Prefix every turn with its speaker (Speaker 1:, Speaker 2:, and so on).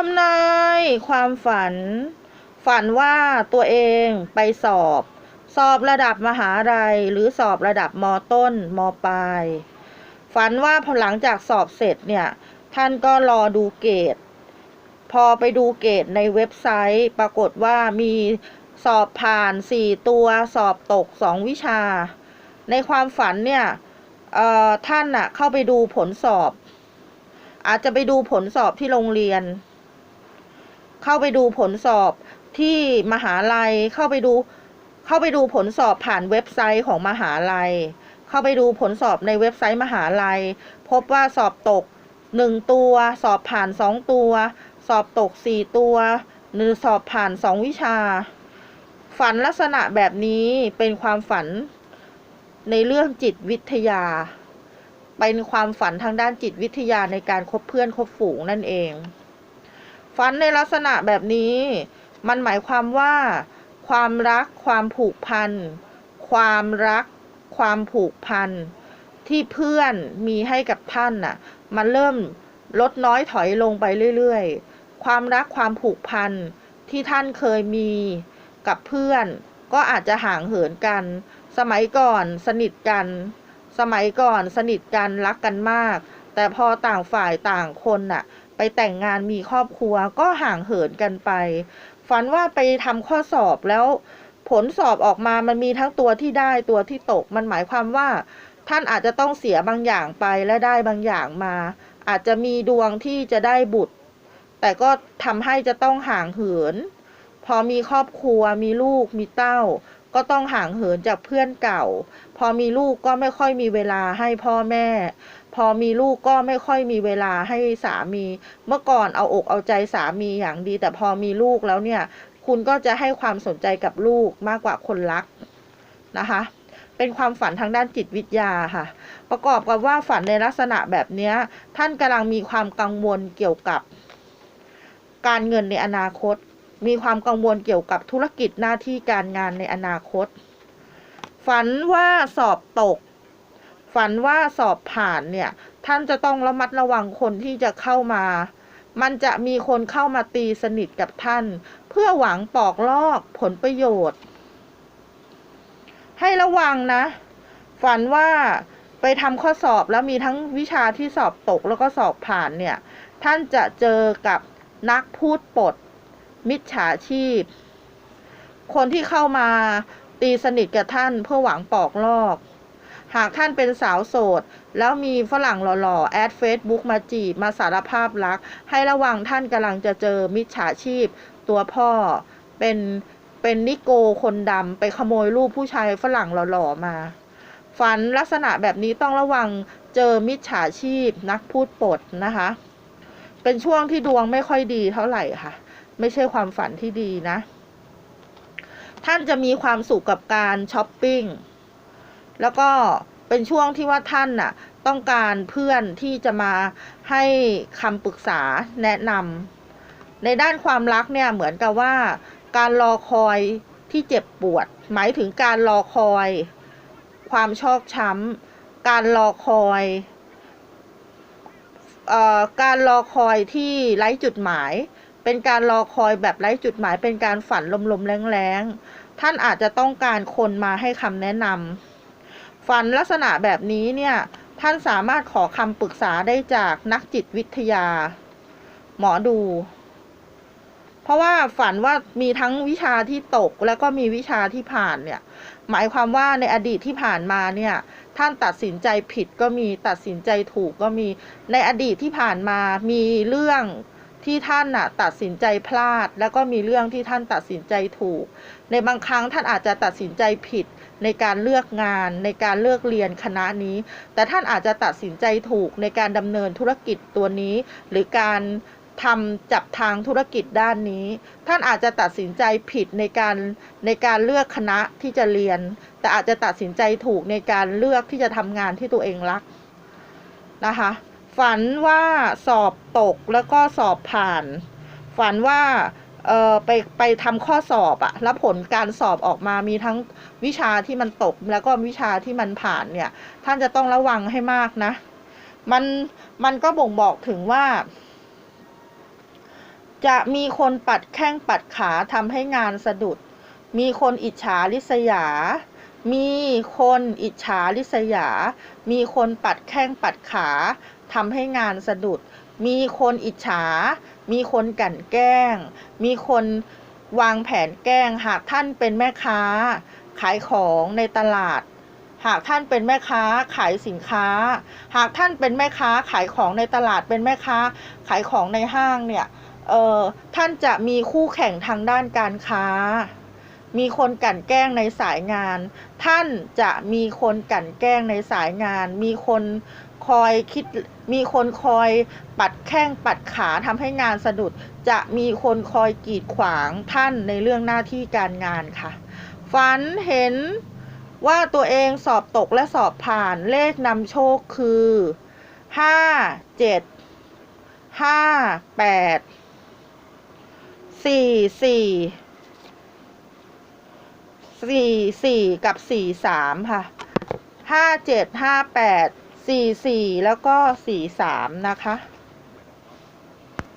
Speaker 1: ทำนายความฝัน ฝันว่าตัวเองไปสอบ สอบระดับมหาลัยหรือสอบระดับมต้นมปลาย ฝันว่าพอหลังจากสอบเสร็จเนี่ย ท่านก็รอดูเกรดพอไปดูเกรดในเว็บไซต์ ปรากฏว่ามีสอบผ่าน 4 ตัวสอบตก 2 วิชา ในความฝันเนี่ยท่านน่ะเข้าไปดูผลสอบ อาจจะไปดูผลสอบที่โรงเรียน เข้าไปดูผลสอบที่มหาลัยเข้าไปดู เข้าไปดูผลสอบผ่านเว็บไซต์ของมหาลัย เข้าไปดูผลสอบในเว็บไซต์มหาลัย พบว่าสอบตกหนึ่งตัว สอบผ่านสองตัว สอบตกสี่ตัว หรือสอบผ่านสองวิชา ฝันลักษณะแบบนี้เป็นความฝันในเรื่องจิตวิทยา เป็นความฝันทางด้านจิตวิทยาในการคบเพื่อนคบฝูงนั่นเอง ฝันในลักษณะแบบนี้ มันหมายความว่า ความรัก ความผูกพัน ความรัก ความผูกพัน ที่เพื่อนมีให้กับท่านน่ะ มันเริ่มลดน้อยถอยลงไปเรื่อยๆ ความรักความผูกพันที่ท่านเคยมีกับเพื่อน ก็อาจจะห่างเหินกัน สมัยก่อนสนิทกัน สมัยก่อนสนิทกันรักกันมาก แต่พอต่างฝ่ายต่างคนน่ะ ไปแต่งงานมีครอบครัวก็ห่างเหินกันไป ฝันว่าไปทำข้อสอบแล้วผลสอบออกมามันมีทั้งตัวที่ได้ตัวที่ตก มันหมายความว่า ท่านอาจจะต้องเสียบางอย่างไปและได้บางอย่างมา อาจจะมีดวงที่จะได้บุตร แต่ก็ทำให้จะต้องห่างเหิน พอมีครอบครัวมีลูกมีเต้า ก็ต้องห่างเหินจากเพื่อนเก่า พอมีลูกก็ไม่ค่อยมีเวลาให้พ่อแม่ พอมีลูกก็ไม่ค่อยมีเวลาให้สามี เมื่อก่อนเอาอกเอาใจสามีอย่างดี แต่พอมีลูกแล้วเนี่ย คุณก็จะให้ความสนใจกับลูกมากกว่าคนรักนะคะ เป็นความฝันทางด้านจิตวิทยาค่ะ ประกอบกับว่าฝันในลักษณะแบบนี้ท่านกำลังมีความกังวลเกี่ยวกับ การเงินในอนาคต มีความกังวลเกี่ยวกับธุรกิจหน้าที่การงานในอนาคต ฝันว่าสอบตก ฝันว่าสอบผ่านเนี่ย ท่านจะต้องระมัดระวังคนที่จะเข้ามา มันจะมีคนเข้ามาตีสนิทกับท่าน เพื่อหวังปอกลอกผลประโยชน์ ให้ระวังนะ ฝันว่าไปทำข้อสอบแล้วมีทั้งวิชาที่สอบตกแล้วก็สอบผ่านเนี่ย ท่านจะเจอกับนักพูดปด มิจฉาชีพ คนที่เข้ามาตีสนิทกับท่านเพื่อหวังปอกลอก หากท่านเป็นสาวโสด แล้วมีฝรั่งหล่อๆ แอดเฟซบุ๊กมาจีบมาสารภาพรัก ให้ระวังท่านกำลังจะเจอมิจฉาชีพ ตัวพ่อเป็นเป็นนิโกคนดำไปขโมยรูปผู้ชายฝรั่งหล่อๆมา ฝันลักษณะแบบนี้ต้องระวังเจอมิจฉาชีพนักพูดปดนะคะ เป็นช่วงที่ดวงไม่ค่อยดีเท่าไหร่ค่ะ ไม่ใช่ความฝันที่ดีนะ ท่านจะมีความสุขกับการช้อปปิ้ง แล้วก็เป็นช่วงที่ว่าท่านน่ะต้องการเพื่อนที่จะมาให้คำปรึกษาแนะนำในด้านความรักเนี่ยเหมือนกับว่า การรอคอยที่เจ็บปวด หมายถึงการรอคอย ความชอกช้ำการรอคอยเอ่อการรอคอยที่ไร้จุดหมาย เป็นการรอคอยแบบไร้จุดหมาย เป็นการฝันลมๆแรงๆท่านอาจจะต้องการคนมาให้คำแนะนำ ฝันลักษณะแบบนี้เนี่ย ท่านสามารถขอคำปรึกษาได้จากนักจิตวิทยา หมอดู เพราะว่าฝันว่ามีทั้งวิชาที่ตกแล้วก็มีวิชาที่ผ่านเนี่ย หมายความว่าในอดีตที่ผ่านมาเนี่ย ท่านตัดสินใจผิดก็มีตัดสินใจถูกก็มีในอดีตที่ผ่านมามีเรื่อง ที่ท่านน่ะตัดสินใจพลาด แล้วก็มีเรื่องที่ท่านตัดสินใจถูก ในบางครั้งท่านอาจจะตัดสินใจผิดในการเลือกงานในการเลือกเรียนคณะนี้ แต่ท่านอาจจะตัดสินใจถูกในการดำเนินธุรกิจตัวนี้ หรือการทำจับทางธุรกิจด้านนี้ ท่านอาจจะตัดสินใจผิดในการในการเลือกคณะที่จะเรียน แต่อาจจะตัดสินใจถูกในการเลือกที่จะทำงานที่ตัวเองรักนะคะ ฝันว่าสอบตกแล้วก็สอบผ่าน ฝันว่าเออไปไปทำข้อสอบอะแล้วผลการสอบออกมามีทั้งวิชาที่มันตกแล้วก็วิชาที่มันผ่านเนี่ย ท่านจะต้องระวังให้มากนะ มันมันก็บ่งบอกถึงว่า จะมีคนปัดแข้งปัดขาทำให้งานสะดุด มีคนอิจฉาริษยา มีคนอิจฉาริษยา มีคนปัดแข้งปัดขา ทำให้งานสะดุด มีคนอิจฉา มีคนกลั่นแกล้ง มีคนวางแผนแกล้ง หากท่านเป็นแม่ค้า ขายของในตลาด หากท่านเป็นแม่ค้าขายสินค้า หากท่านเป็นแม่ค้าขายของในตลาด เป็นแม่ค้าขายของในห้างเนี่ย เอ่อท่านจะมีคู่แข่งทางด้านการค้า มีคนกลั่นแกล้งในสายงาน ท่านจะมีคนกลั่นแกล้งในสายงาน มีคนคอยคิดมีคนคอยปัดแข้งปัดขาทำให้งานสะดุด จะมีคนคอยกีดขวางท่านในเรื่องหน้าที่การงานค่ะ ฝันเห็นว่าตัวเองสอบตกและสอบผ่านเลขนำโชคคือห้าเจ็ดห้าแปดสี่สี่ สี่สี่กับสี่สามค่ะห้าเจ็ดห้าแปดสี่สี่แล้วก็สี่สามนะคะ